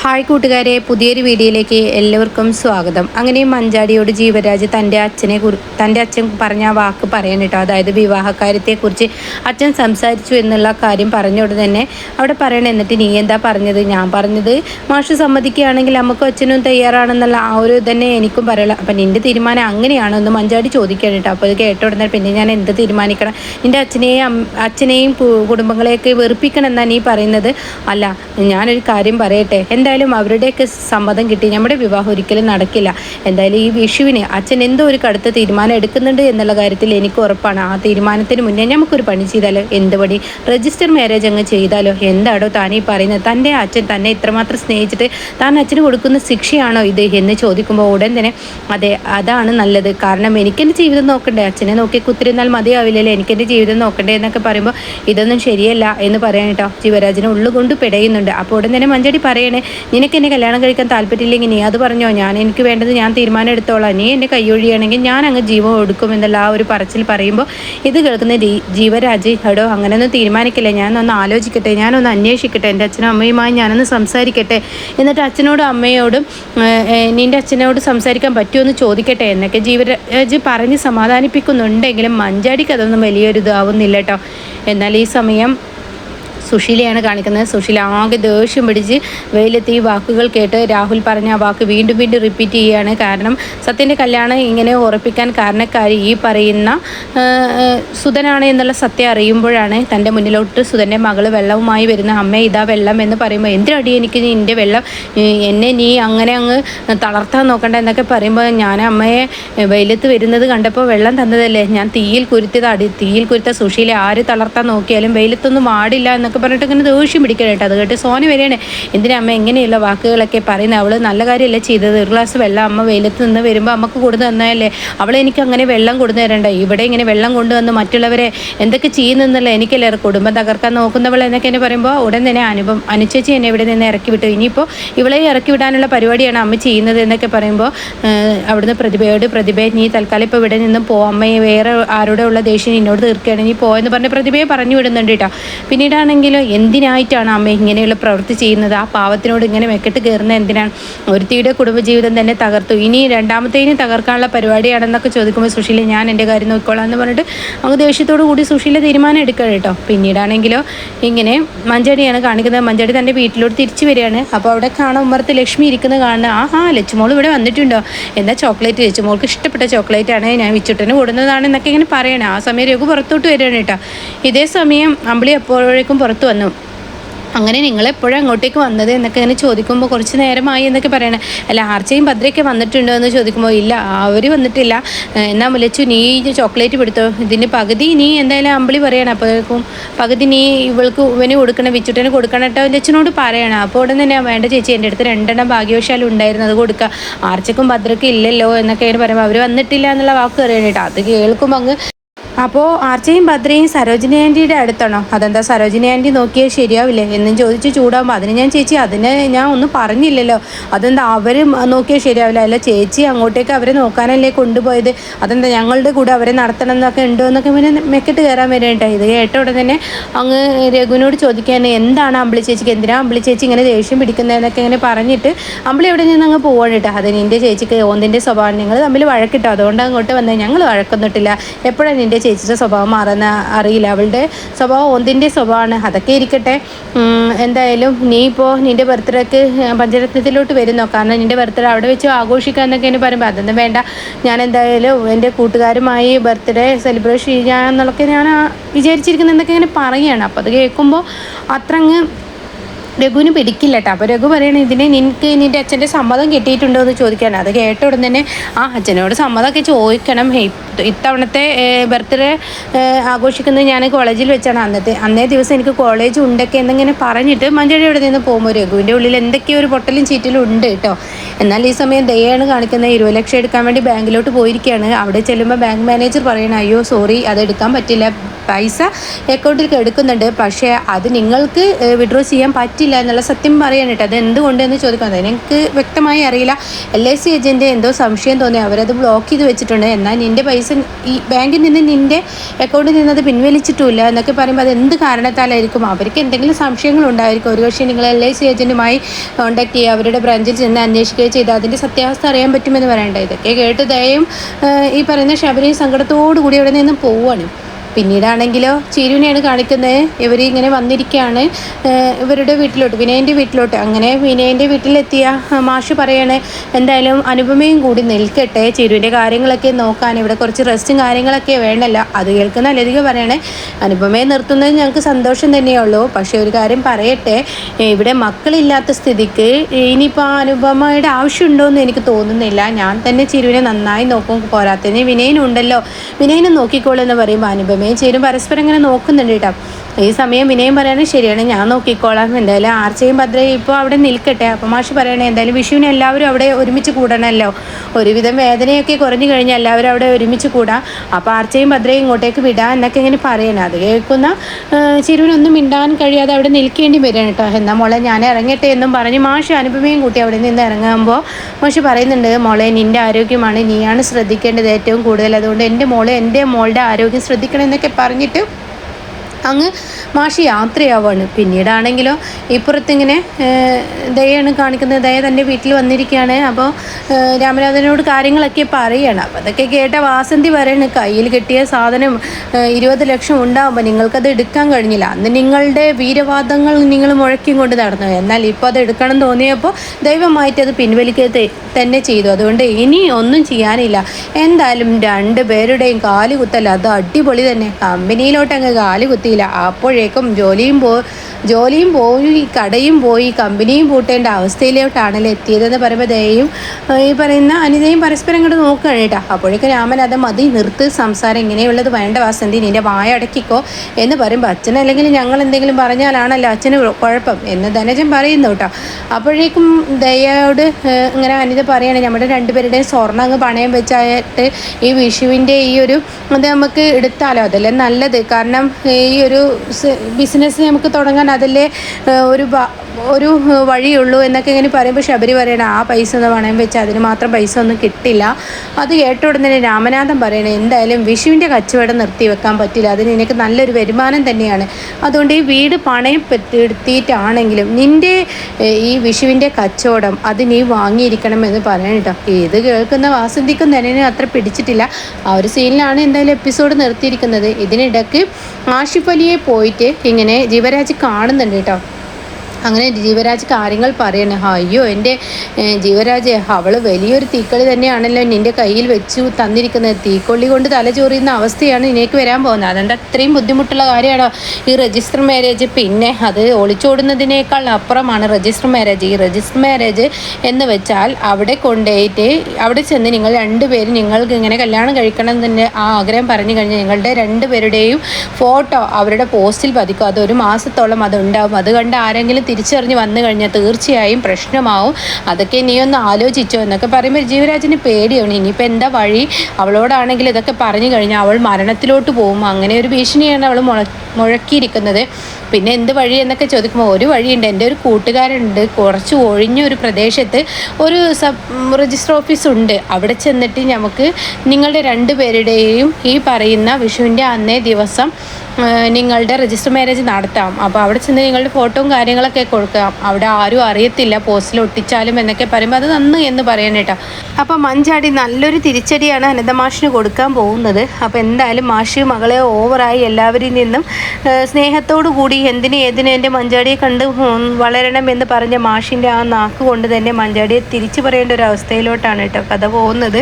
Hi കൂട്ടുകാരെ പുതിയൊരു വീഡിയോയിലേക്ക് എല്ലാവർക്കും സ്വാഗതം. അങ്ങനെ മഞ്ചാടിയോട് ജീവരാജ് തന്റെ അച്ഛനെ കുറി തന്റെ അച്ഛൻ പറഞ്ഞ ആ വാക്ക് പറയാൻ കേട്ടോ. അതായത് വിവാഹക്കാര്യത്തെക്കുറിച്ച് അച്ഛൻ സംസാരിച്ചു എന്നുള്ള കാര്യം പറഞ്ഞോട് തന്നെ അവിടെ പറയണം. എന്നിട്ട് നീ എന്താ പറഞ്ഞത്? ഞാൻ പറഞ്ഞത് മാഷ് സമ്മതിക്കുകയാണെങ്കിൽ നമുക്ക് അച്ഛനും തയ്യാറാണെന്നുള്ള ആ ഒരു തന്നെ എനിക്കും പറയല അപ്പം നിന്റെ തീരുമാനം അങ്ങനെയാണോ എന്ന് മഞ്ചാടി ചോദിക്കുകയാണ് കേട്ടോ. അപ്പോൾ അത് പിന്നെ ഞാൻ എന്ത് തീരുമാനിക്കണം? നിന്റെ അച്ഛനെയും അച്ഛനെയും കുടുംബങ്ങളെയൊക്കെ വെറുപ്പിക്കണം എന്നാണ് നീ പറയുന്നത്? അല്ല ഞാനൊരു കാര്യം പറയട്ടെ. എന്തായാലും അവരുടെയൊക്കെ സമ്മതം കിട്ടി. നമ്മുടെ വിവാഹം ഒരിക്കലും നടക്കില്ല. എന്തായാലും ഈ വിഷുവിന് അച്ഛൻ എന്തോ ഒരു കടുത്ത തീരുമാനം എടുക്കുന്നുണ്ട് എന്നുള്ള കാര്യത്തിൽ എനിക്ക് ഉറപ്പാണ്. ആ തീരുമാനത്തിന് മുന്നേ നമുക്കൊരു പണി ചെയ്താലോ? എന്ത് പണി? രജിസ്റ്റർ മാരേജ് അങ്ങ് ചെയ്താലോ? എന്താടോ താനീ പറയുന്നത്? തന്റെ അച്ഛൻ തന്നെ ഇത്രമാത്രം സ്നേഹിച്ചിട്ട് താൻ അച്ഛന് കൊടുക്കുന്ന ശിക്ഷയാണോ ഇത് എന്ന് ചോദിക്കുമ്പോൾ ഉടൻ തന്നെ അതെ അതാണ് നല്ലത്. കാരണം എനിക്കെന്റെ ജീവിതം നോക്കണ്ടേ? അച്ഛനെ നോക്കി കുത്തിരുന്നാൽ മതിയാവില്ലല്ലോ? എനിക്കെന്റെ ജീവിതം നോക്കണ്ടേ എന്നൊക്കെ പറയുമ്പോൾ ഇതൊന്നും ശരിയല്ല എന്ന് പറയാൻ കേട്ടോ. ജീവരാജിനെ ഉള്ളുകൊണ്ട് പിടയുന്നുണ്ട്. അപ്പോൾ ഉടൻ തന്നെ മഞ്ചടി പറയണേ നിനക്ക് എന്നെ കല്യാണം കഴിക്കാൻ താല്പര്യമില്ലെങ്കിൽ നീ അത് പറഞ്ഞോ? ഞാൻ എനിക്ക് വേണ്ടത് ഞാൻ തീരുമാനം എടുത്തോളാം. നീ എന്നെ കൈയൊഴിയാണെങ്കിൽ ഞാൻ അങ്ങ് ജീവൻ കൊടുക്കും എന്നുള്ള ആ ഒരു പറച്ചിൽ പറയുമ്പോൾ ഇത് കേൾക്കുന്ന ജീവരാജ് എടോ അങ്ങനെയൊന്നും തീരുമാനിക്കില്ല? ഞാനൊന്ന് ആലോചിക്കട്ടെ ഞാനൊന്ന് അന്വേഷിക്കട്ടെ. എന്റെ അച്ഛനും അമ്മയുമായി ഞാനൊന്ന് സംസാരിക്കട്ടെ. എന്നിട്ട് അച്ഛനോടും അമ്മയോടും നിന്റെ അച്ഛനോട് സംസാരിക്കാൻ പറ്റുമോ എന്ന് ചോദിക്കട്ടെ. എന്നൊക്കെ ജീവരാജ് പറഞ്ഞ് സമാധാനിപ്പിക്കുന്നുണ്ടെങ്കിലും മഞ്ചാടിക്ക് അതൊന്നും വലിയൊരു ഇതാവുന്നില്ല കേട്ടോ എന്നാൽ ഈ സമയം സുശീലയാണ് കാണിക്കുന്നത്. സുശീല ആകെ ദേഷ്യം പിടിച്ച് വെയിലെത്തി ഈ വാക്കുകൾ കേട്ട് രാഹുൽ പറഞ്ഞ ആ വാക്ക് വീണ്ടും വീണ്ടും റിപ്പീറ്റ് ചെയ്യുകയാണ്. കാരണം സത്യന്റെ കല്യാണം ഇങ്ങനെ ഉറപ്പിക്കാൻ കാരണക്കാരി ഈ പറയുന്ന സുധനാണ് എന്നുള്ള സത്യം അറിയുമ്പോഴാണ് തന്റെ മുന്നിലോട്ട് സുധന്റെ മകൾ വെള്ളവുമായി വരുന്ന അമ്മ ഇതാ വെള്ളം എന്ന് പറയുമ്പോൾ എന്തിനടി എനിക്ക് നിന്റെ വെള്ളം? എന്നെ നീ അങ്ങനെ അങ്ങ് തളർത്താൻ നോക്കണ്ട എന്നൊക്കെ പറയുമ്പോൾ ഞാൻ അമ്മയെ വെയിലത്ത് വരുന്നത് കണ്ടപ്പോൾ വെള്ളം തന്നതല്ലേ? ഞാൻ തീയിൽ കുരുത്തിയത് അടി തീയിൽ കുരുത്ത സുശീല ആര് തളർത്താൻ നോക്കിയാലും വെയിലത്തൊന്നും വാടില്ല എന്നൊക്കെ പറഞ്ഞിട്ട് ഇങ്ങനെ ദേഷ്യം പിടിക്കണം കേട്ടോ. അത് കേട്ട് സോന വരെയാണ് എന്തിനാ അമ്മ എങ്ങനെയുള്ള വാക്കുകളൊക്കെ പറയുന്നത് അവൾ നല്ല കാര്യമല്ല ചെയ്തത്? ഒരു ഗ്ലാസ് വെള്ളം അമ്മ വെയിലത്ത് നിന്ന് വരുമ്പോൾ അമ്മയ്ക്ക് കൊടുത്തു തന്നതല്ലേ? അവളെ എനിക്ക് അങ്ങനെ വെള്ളം കൊടുത്തു തരണ്ട? ഇവിടെ ഇങ്ങനെ വെള്ളം കൊണ്ടുവന്ന് മറ്റുള്ളവരെ എന്തൊക്കെ ചെയ്യുന്നെന്നല്ല എനിക്കല്ലേ കുടുംബം തകർക്കാൻ നോക്കുന്നവൾ എന്നൊക്കെ എന്നെ പറയുമ്പോൾ ഉടൻ തന്നെ അനുഭവം അനുചേച്ചി എന്നെ ഇവിടെ നിന്ന് ഇറക്കി വിട്ടു. ഇനിയിപ്പോൾ ഇവളെ ഇറക്കി വിടാനുള്ള പരിപാടിയാണ് അമ്മ ചെയ്യുന്നത് എന്നൊക്കെ പറയുമ്പോൾ അവിടുന്ന് പ്രതിഭയോട് പ്രതിഭ നീ തൽക്കാലം ഇപ്പോൾ ഇവിടെ നിന്നും പോ. അമ്മയെ വേറെ ആരുടെ ദേഷ്യം എന്നോട് തീർക്കുകയാണ്. നീ പോയെന്ന് പറഞ്ഞ് പ്രതിഭയെ പറഞ്ഞു വിടുന്നുണ്ട് കേട്ടോ. പിന്നീടാണെങ്കിലും എന്തിനായിട്ടാണ് അമ്മ ഇങ്ങനെയുള്ള പ്രവൃത്തി ചെയ്യുന്നത്? ആ പാവത്തിനോട് ഇങ്ങനെ മെക്കെട്ട് കയറുന്നത് എന്തിനാണ്? ഒരുത്തിയുടെ കുടുംബജീവിതം തന്നെ തകർത്തു. ഇനി രണ്ടാമത്തേനും തകർക്കാനുള്ള പരിപാടിയാണെന്നൊക്കെ ചോദിക്കുമ്പോൾ സുശീല ഞാൻ എന്റെ കാര്യം നോക്കിക്കോളാം എന്ന് പറഞ്ഞിട്ട് അങ്ങ് ദേഷ്യത്തോടു കൂടി സുശീല തീരുമാനം എടുക്കുക കേട്ടോ. പിന്നീടാണെങ്കിലോ ഇങ്ങനെ മഞ്ചടിയാണ് കാണിക്കുന്നത്. മഞ്ചടി തന്റെ വീട്ടിലോട്ട് തിരിച്ചു വരികയാണ്. അപ്പോൾ അവിടെ കാണാൻ ഉമ്മർത്ത് ലക്ഷ്മി ഇരിക്കുന്നത് കാണുന്നത് ആ ആ ലച്ചുമോൾ ഇവിടെ വന്നിട്ടുണ്ടോ? എന്താ ചോക്ലേറ്റ് ലച്ചുമോൾക്ക് ഇഷ്ടപ്പെട്ട ചോക്ലേറ്റ് ആണ് ഞാൻ വിച്ചുട്ടന് കൊടുക്കുന്നതാണ് എന്നൊക്കെ ഇങ്ങനെ പറയണേ. ആ സമയം രഘു പുറത്തോട്ട് വരികയാണ് കേട്ടോ. ഇതേ സമയം അമ്പിളി എപ്പോഴേക്കും പുറത്ത് വന്നു. അങ്ങനെ നിങ്ങൾ എപ്പോഴും അങ്ങോട്ടേക്ക് വന്നത് എന്നൊക്കെ ഇങ്ങനെ ചോദിക്കുമ്പോൾ കുറച്ച് നേരമായി എന്നൊക്കെ പറയണേ. അല്ല ആർച്ചയും ഭദ്രയൊക്കെ വന്നിട്ടുണ്ടോ എന്ന് ചോദിക്കുമ്പോൾ ഇല്ല അവർ വന്നിട്ടില്ല. എന്നാ മുലച്ചു നീ ചോക്ലേറ്റ് പിടുത്തോ? ഇതിന് പകുതി നീ എന്തായാലും അമ്പിളി പറയണം. അപ്പോഴേക്കും പകുതി നീ ഇവൾക്ക് ഇവന് കൊടുക്കണം വിച്ചുട്ടന് കൊടുക്കണം കേട്ടോ എന്റെ അച്ഛനോട് പറയണം. അപ്പോൾ ഉടൻ തന്നെ വേണ്ട ചേച്ചി എന്റെ അടുത്ത് രണ്ടെണ്ണം ഭാഗ്യവശാലും ഉണ്ടായിരുന്നു അത് കൊടുക്കുക ആർച്ചക്കും ഭദ്രക്കും ഇല്ലല്ലോ എന്നൊക്കെ പറയുമ്പോൾ അവർ വന്നിട്ടില്ല എന്നുള്ള വാക്ക് അറിയണം കേട്ടോ. അത് കേൾക്കുമ്പോൾ അങ്ങ് അപ്പോൾ ആർച്ചയും ഭദ്രയും സരോജിനി ആന്റിയുടെ അടുത്താണോ? അതെന്താ സരോജിനി ആന്റി നോക്കിയാൽ ശരിയാവില്ലേ? എന്നും ചോദിച്ച് ചൂടാകുമ്പോൾ അതിന് ഞാൻ ചേച്ചി അതിന് ഞാൻ ഒന്നും പറഞ്ഞില്ലല്ലോ. അതെന്താ അവർ നോക്കിയാൽ ശരിയാവില്ല? അല്ല ചേച്ചി അങ്ങോട്ടേക്ക് അവരെ നോക്കാനല്ലേ കൊണ്ടുപോയത്? അതെന്താ ഞങ്ങളുടെ കൂടെ അവരെ നടത്തണം എന്നൊക്കെ ഉണ്ടോ എന്നൊക്കെ പിന്നെ മെക്കിട്ട് കയറാൻ വരേണ്ട? ഇത് കേട്ട ഉടനെ തന്നെ അങ്ങ് രഘുവിനോട് ചോദിക്കാൻ എന്താണ് അമ്പിളി ചേച്ചിക്ക്? എന്തിനാണ് അമ്പിളി ചേച്ചി ഇങ്ങനെ ദേഷ്യം പിടിക്കുന്നതെന്നൊക്കെ ഇങ്ങനെ പറഞ്ഞിട്ട് അമ്പിളി എവിടെ നിന്ന് അങ്ങ് പോവാണ് കേട്ടോ? അത് നിന്റെ ചേച്ചിക്ക് ഓന്തിന്റെ സ്വഭാവം. നിങ്ങൾ തമ്മിൽ വഴക്കിട്ടോ. അതുകൊണ്ട് അങ്ങോട്ട് വന്നത് ഞങ്ങൾ വഴക്കൊന്നിട്ടില്ല എപ്പോഴാണ് നിന്റെ ചേച്ചിയുടെ സ്വഭാവം മാറുന്ന അറിയില്ല. അവളുടെ സ്വഭാവം ഒന്നിന്റെ സ്വഭാവമാണ്. അതൊക്കെ ഇരിക്കട്ടെ. എന്തായാലും നീ ഇപ്പോൾ നിന്റെ ബർത്ത്ഡേക്ക് പഞ്ചരത്നത്തിലോട്ട് വരുന്നോ? കാരണം നിന്റെ ബർത്ത്ഡേ അവിടെ വെച്ച് ആഘോഷിക്കാമെന്നൊക്കെ എന്നെ പറയുമ്പോൾ അതൊന്നും വേണ്ട. ഞാൻ എന്തായാലും എന്റെ കൂട്ടുകാരുമായി ബർത്ത്ഡേ സെലിബ്രേഷൻ ചെയ്യാമെന്നുള്ളതൊക്കെ ഞാൻ വിചാരിച്ചിരിക്കുന്നതെന്നൊക്കെ ഇങ്ങനെ പറയുകയാണ്. അപ്പോൾ അത് കേൾക്കുമ്പോൾ അത്ര അങ്ങ് രഘുവിന് പിടിക്കില്ല കേട്ടോ അപ്പോൾ രഘു പറയണേ ഇതിനെ നിനക്ക് നിന്റെ അച്ഛന്റെ സമ്മതം കിട്ടിയിട്ടുണ്ടോ എന്ന് ചോദിക്കാൻ. അത് കേട്ട ഉടൻ തന്നെ ആ അച്ഛനോട് സമ്മതമൊക്കെ ചോദിക്കണം. ഇത്തവണത്തെ ബർത്ത്ഡേ ആഘോഷിക്കുന്നത് ഞാൻ കോളേജിൽ വെച്ചാണ്. അന്നത്തെ അന്നേ ദിവസം എനിക്ക് കോളേജ് ഉണ്ടൊക്കെ എന്നിങ്ങനെ പറഞ്ഞിട്ട് മഞ്ചടി ഇവിടെ നിന്ന് പോകുമ്പോൾ രഘുവിന്റെ ഉള്ളിൽ എന്തൊക്കെയോ ഒരു പൊട്ടലും ചീറ്റലും ഉണ്ട് കേട്ടോ എന്നാൽ ഈ സമയം ദയാണ് കാണിക്കുന്നത് ഇരുപത് ലക്ഷം എടുക്കാൻ വേണ്ടി ബാങ്കിലോട്ട് പോയിരിക്കുകയാണ്. അവിടെ ചെല്ലുമ്പോൾ ബാങ്ക് മാനേജർ പറയണം അയ്യോ സോറി അത് എടുക്കാൻ പറ്റില്ല. പൈസ അക്കൗണ്ടിൽ എടുക്കുന്നുണ്ട്. പക്ഷേ അത് നിങ്ങൾക്ക് വിഡ്രോ ചെയ്യാൻ പറ്റില്ല എന്നുള്ള സത്യം പറയാൻ അത് എന്തുകൊണ്ടെന്ന് ചോദിക്കുന്നത് എനിക്ക് വ്യക്തമായി അറിയില്ല. എൽ ഐ സി ഏജന്റ് എന്തോ സംശയം തോന്നി. അവരത് ബ്ലോക്ക് ചെയ്ത് വെച്ചിട്ടുണ്ട്. എന്നാൽ നിന്റെ പൈസ ഈ ബാങ്കിൽ നിന്ന് നിന്റെ അക്കൗണ്ടിൽ നിന്ന് അത് പിൻവലിച്ചിട്ടില്ല എന്നൊക്കെ പറയുമ്പോൾ അത് എന്ത് കാരണത്താലായിരിക്കും? അവർക്ക് എന്തെങ്കിലും സംശയങ്ങൾ ഉണ്ടായിരിക്കും. ഒരുപക്ഷെ നിങ്ങൾ എൽ ഐ സി ഏജന്റുമായി കോൺടാക്ട് ചെയ്യുക അവരുടെ ബ്രാഞ്ചിൽ ചെന്ന് അന്വേഷിക്കുകയോ ചെയ്താൽ അതിന്റെ സത്യാവസ്ഥ അറിയാൻ പറ്റുമെന്ന് പറയണ്ട. ഇതൊക്കെ കേട്ട് ദയയും ഈ പറയുന്ന ശബരി സങ്കടത്തോടു കൂടി അവിടെ നിന്ന് പോവുകയാണ് പിന്നീടാണെങ്കിലോ ചിരുവിനെയാണ് കാണിക്കുന്നത്. ഇവർ ഇങ്ങനെ വന്നിരിക്കുകയാണ്. ഇവരുടെ വീട്ടിലോട്ട് വിനയന്റെ വീട്ടിലോട്ട്. അങ്ങനെ വിനയന്റെ വീട്ടിലെത്തിയ മാഷ് പറയാണ് എന്തായാലും അനുപമയും കൂടി നിൽക്കട്ടെ. ചിരുവിന്റെ കാര്യങ്ങളൊക്കെ നോക്കാൻ ഇവിടെ കുറച്ച് റെസ്റ്റും കാര്യങ്ങളൊക്കെ വേണ്ടല്ല. അത് കേൾക്കുന്ന ലതിക പറയണേ അനുപമയെ നിർത്തുന്നത് ഞങ്ങൾക്ക് സന്തോഷം തന്നെയുള്ളൂ പക്ഷേ ഒരു കാര്യം പറയട്ടെ. ഇവിടെ മക്കളില്ലാത്ത സ്ഥിതിക്ക് ഇനിയിപ്പോൾ അനുപമയുടെ ആവശ്യമുണ്ടോ എന്ന് എനിക്ക് തോന്നുന്നില്ല. ഞാൻ തന്നെ ചിരുവിനെ നന്നായി നോക്കും പോരാത്തതിന് വിനയനുണ്ടല്ലോ. വിനയനെ നോക്കിക്കോളൂ എന്ന് പറയുമ്പോൾ അനുപമയെ വിനയം ചേരും പരസ്പരം ഇങ്ങനെ നോക്കുന്നുണ്ട് കേട്ടോ. ഈ സമയം വിനയം പറയാണ് ശരിയാണ്. ഞാൻ നോക്കിക്കോളാം. എന്തായാലും ആർച്ചയും ഭദ്രയും ഇപ്പോൾ അവിടെ നിൽക്കട്ടെ. അപ്പം മാഷി പറയണേ എന്തായാലും വിഷുവിന് എല്ലാവരും അവിടെ ഒരുമിച്ച് കൂടണമല്ലോ ഒരുവിധം വേദനയൊക്കെ കുറഞ്ഞു കഴിഞ്ഞാൽ എല്ലാവരും അവിടെ ഒരുമിച്ച് കൂടാം. അപ്പോൾ ആർച്ചയും ഭദ്രയും ഇങ്ങോട്ടേക്ക് വിടാം എന്നൊക്കെ ഇങ്ങനെ പറയണം. അത് കേൾക്കുന്ന ചിരുവിനൊന്നും മിണ്ടാൻ കഴിയാതെ അവിടെ നിൽക്കേണ്ടി വരികയാണ് കേട്ടോ എന്നാൽ മോളെ ഞാൻ ഇറങ്ങട്ടെ എന്നും പറഞ്ഞ് മാഷി അനുപമയും കൂട്ടി അവിടെ നിന്ന് ഇറങ്ങുമ്പോൾ മാഷി പറയുന്നുണ്ട് മോളെ നിന്റെ ആരോഗ്യമാണ്. നീയാണ് ശ്രദ്ധിക്കേണ്ടത് ഏറ്റവും കൂടുതൽ. അതുകൊണ്ട് എന്റെ മോളെ എന്റെ മോളുടെ ആരോഗ്യം ശ്രദ്ധിക്കണം എന്നൊക്കെ പറഞ്ഞിട്ട് അങ്ങ് മാഷി യാത്രയാവാണ്. പിന്നീടാണെങ്കിലോ ഇപ്പുറത്തിങ്ങനെ ദയാണ് കാണിക്കുന്നത്. ദയ തന്റെ വീട്ടിൽ വന്നിരിക്കുകയാണ് അപ്പോൾ രാമനാഥനോട് കാര്യങ്ങളൊക്കെ പറയണം. അപ്പോൾ അതൊക്കെ കേട്ട വാസന്തി പറയണ് കയ്യിൽ കിട്ടിയ സാധനം ഇരുപത് ലക്ഷം ഉണ്ടാകുമ്പോൾ നിങ്ങൾക്കത് എടുക്കാൻ കഴിഞ്ഞില്ല. അന്ന് നിങ്ങളുടെ വീരവാദങ്ങൾ നിങ്ങൾ മുഴക്കി കൊണ്ട് നടന്നു. എന്നാൽ ഇപ്പോൾ അത് എടുക്കണം തോന്നിയപ്പോൾ ദൈവമായിട്ട് അത് പിൻവലിക്കുക തന്നെ ചെയ്തു. അതുകൊണ്ട് ഇനി ഒന്നും ചെയ്യാനില്ല. എന്തായാലും രണ്ട് പേരുടെയും കാലുകുത്തൽ അത് അടിപൊളി തന്നെ. കമ്പനിയിലോട്ട് അങ്ങ് കാലുകുത്തിയില്ല അപ്പോഴേക്കും ജോലിയും പോ ജോലിയും പോയി കടയും പോയി കമ്പനിയും പൂട്ടേണ്ട അവസ്ഥയിലോട്ടാണല്ലോ എത്തിയതെന്ന് പറയുമ്പോൾ ദയയും ഈ പറയുന്ന അനിതയും പരസ്പരം ഇങ്ങോട്ട് നോക്കുകയാണ് കേട്ടോ അപ്പോഴേക്കും രാമൻ അത് മതി നിർത്ത് സംസാരം ഇങ്ങനെയുള്ളത് വേണ്ട വാസന്തി നിന്റെ വായ അടക്കിക്കോ എന്ന് പറയുമ്പോൾ അച്ഛൻ അല്ലെങ്കിൽ ഞങ്ങൾ എന്തെങ്കിലും പറഞ്ഞാലാണല്ലോ അച്ഛന് കുഴപ്പം എന്ന് ധനജൻ പറയുന്നു കേട്ടോ. അപ്പോഴേക്കും ദയയോട് ഇങ്ങനെ അനിത പറയുകയാണ് നമ്മുടെ രണ്ടുപേരുടെയും സ്വർണം അങ്ങ് പണയം വെച്ചായിട്ട് ഈ വിഷുവിന്റെ ഈ ഒരു അത് നമുക്ക് എടുത്താലോ? അതല്ലേ നല്ലത്. കാരണം ഈ ഒരു ബിസിനസ് നമുക്ക് തുടങ്ങാൻ അതിലെ ഒരു ഒരു വഴിയുള്ളൂ എന്നൊക്കെ ഇങ്ങനെ പറയുമ്പോൾ ശബരി പറയണ ആ പൈസ ഒന്ന് പണയം വെച്ച് അതിന് മാത്രം പൈസ ഒന്നും കിട്ടില്ല. അത് കേട്ട ഉടനെ രാമനാഥൻ പറയണേ എന്തായാലും വിഷുവിന്റെ കച്ചവടം നിർത്തി വെക്കാൻ പറ്റില്ല. അതിന് നിനക്ക് നല്ലൊരു വരുമാനം തന്നെയാണ്. അതുകൊണ്ട് ഈ വീട് പണയം എടുത്തിട്ടാണെങ്കിലും നിന്റെ ഈ വിഷുവിന്റെ കച്ചവടം അത് നീ വാങ്ങിയിരിക്കണം എന്ന് പറയണം കേട്ടോ. ഇത് കേൾക്കുന്ന വാസന്തിക്കും തന്നെ അത്ര പിടിച്ചിട്ടില്ല. ആ ഒരു സീനിലാണ് എന്തായാലും എപ്പിസോഡ് നിർത്തിയിരിക്കുന്നത്. ഇതിനിടയ്ക്ക് ആഷിഫലിയെ പോയിട്ട് ഇങ്ങനെ ജീവരാജ് കാണുന്നുണ്ട് കേട്ടോ. അങ്ങനെ ജീവരാജ് കാര്യങ്ങൾ പറയുന്നു അയ്യോ എന്റെ ജീവരാജ് അവൾ വലിയൊരു തീക്കളി തന്നെയാണല്ലോ നിന്റെ കയ്യിൽ വെച്ചു തന്നിരിക്കുന്നത്. തീക്കൊള്ളി കൊണ്ട് തല ചോറിയുന്ന അവസ്ഥയാണ് ഇനിക്ക് വരാൻ പോകുന്നത്. അതുകൊണ്ട് അത്രയും ബുദ്ധിമുട്ടുള്ള കാര്യമാണോ ഈ രജിസ്റ്റർ മാരേജ് പിന്നെ അത് ഒളിച്ചോടുന്നതിനേക്കാൾ അപ്പുറമാണ് രജിസ്റ്റർ മാരേജ് ഈ രജിസ്റ്റർ മാരേജ് എന്ന് വെച്ചാൽ അവിടെ കൊണ്ടുപോയിട്ട് അവിടെ ചെന്ന് നിങ്ങൾ രണ്ടുപേരും നിങ്ങൾക്ക് ഇങ്ങനെ കല്യാണം കഴിക്കണം തന്നെ ആ ആഗ്രഹം പറഞ്ഞു കഴിഞ്ഞാൽ നിങ്ങളുടെ രണ്ടുപേരുടെയും ഫോട്ടോ അവരുടെ പോസ്റ്റിൽ പതിക്കും. അതൊരു മാസത്തോളം അതുണ്ടാവും അത് കണ്ട് ആരെങ്കിലും തിരിച്ചറിഞ്ഞ് വന്നു കഴിഞ്ഞാൽ തീർച്ചയായും പ്രശ്നമാവും. അതൊക്കെ നീ ഒന്ന് ആലോചിച്ചോ എന്നൊക്കെ പറയുമ്പോൾ ജീവരാജിന് പേടിയാണ്. ഇനിയിപ്പോൾ എന്താ വഴി? അവളോടാണെങ്കിൽ ഇതൊക്കെ പറഞ്ഞു കഴിഞ്ഞാൽ അവൾ മരണത്തിലോട്ട് പോകും. അങ്ങനെ ഒരു ഭീഷണിയാണ് അവൾ മുള മുഴക്കിയിരിക്കുന്നത്. പിന്നെ എന്ത് വഴി എന്നൊക്കെ ചോദിക്കുമ്പോൾ ഒരു വഴിയുണ്ട്. എന്റെ ഒരു കൂട്ടുകാരുണ്ട് കുറച്ച് ഒഴിഞ്ഞ ഒരു പ്രദേശത്ത് ഒരു സബ് രജിസ്റ്റർ ഓഫീസ് ഉണ്ട്. അവിടെ ചെന്നിട്ട് നമുക്ക് നിങ്ങളുടെ രണ്ടുപേരുടെയും ഈ പറയുന്ന വിഷുവിന്റെ അന്നേ ദിവസം നിങ്ങളുടെ രജിസ്റ്റർ മാരേജ് നടത്താം. അപ്പോൾ അവിടെ ചെന്ന് നിങ്ങളുടെ ഫോട്ടോയും കാര്യങ്ങളൊക്കെ കൊടുക്കാം. അവിടെ ആരും അറിയത്തില്ല പോസ്റ്റിൽ ഒട്ടിച്ചാലും എന്നൊക്കെ പറയുമ്പോൾ അത് നന്ന് എന്ന് പറയാൻ കേട്ടോ. അപ്പോൾ മഞ്ചാടി നല്ലൊരു തിരിച്ചടിയാണ് അനന്തമാഷിന് കൊടുക്കാൻ പോകുന്നത്. അപ്പോൾ എന്തായാലും മാഷ് മകളെ ഓവറായി എല്ലാവരിൽ നിന്നും സ്നേഹത്തോടു കൂടി എന്തിന് ഏതിനും എന്റെ മഞ്ചാടിയെ കണ്ട് വളരണം എന്ന് പറഞ്ഞ മാഷിന്റെ ആ നാക്ക് കൊണ്ട് തന്നെ മഞ്ചാടിയെ തിരിച്ചു പറയേണ്ട ഒരു അവസ്ഥയിലോട്ടാണ് കേട്ടോ കഥ പോകുന്നത്.